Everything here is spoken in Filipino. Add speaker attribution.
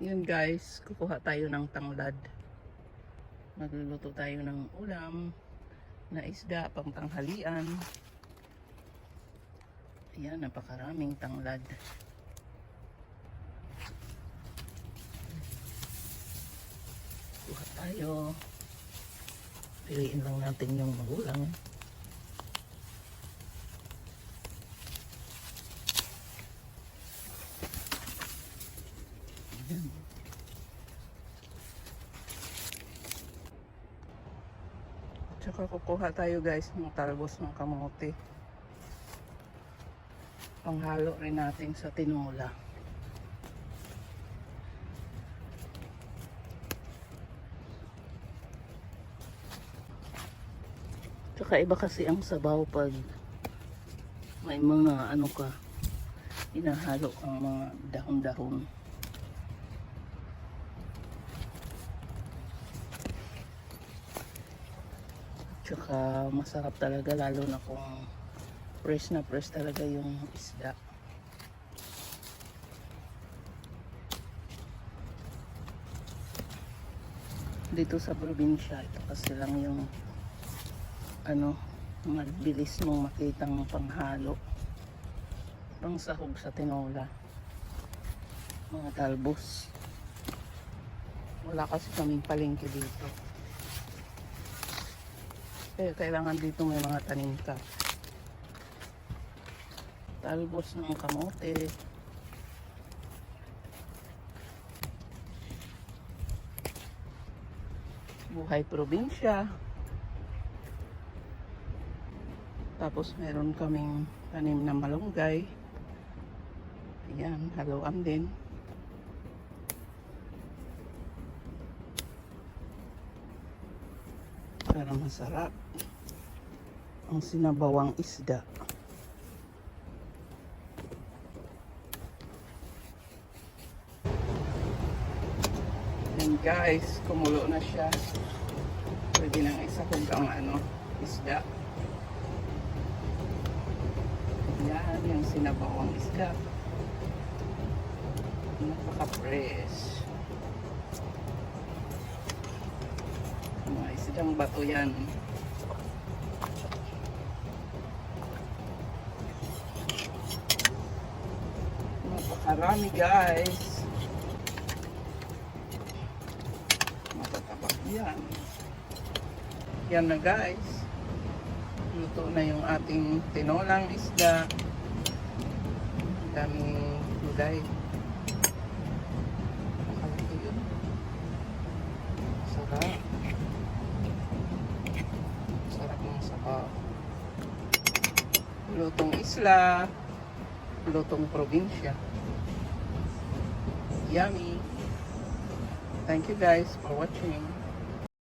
Speaker 1: Yun guys, kukuha tayo ng tanglad. Magluluto tayo ng ulam na isda pang tanghalian. Ayan, napakaraming tanglad. Kuha tayo. Piliin lang natin yung magulang. Ayan. Tsaka kukuha tayo guys ng talbos ng kamote. Panghalo rin natin sa tinola. Tsaka iba kasi ang sabaw pag may mga ano ka, inahalo ang mga dahon-dahon. Tsaka masarap talaga lalo na kung fresh na fresh talaga yung isda. Dito sa probinsya, ito kasi lang yung ano, mabilis mong makitang panghalo. Pang sahog sa tinola. Mga talbos. Wala kasi kaming palengke dito. Kaya kailangan dito may mga tanim ka. Talbos ng kamote. Buhay probinsya. Tapos meron kaming tanim na malunggay. Ayan, haluan din. Para masarap. Ang sinabawang isda. Ayan guys, kumulo na siya. Pwede nang isahog ang ano, isda. Yan, yung sinabawang isda. Napaka-fresh. Mga isdang bato yan. Napakarami guys. Matatabak yan. Yan na guys. Luto na yung ating tinolang isda. Ang daming gulay. Lutong isla. Lutong probinsya. Yummy. Thank you guys for watching.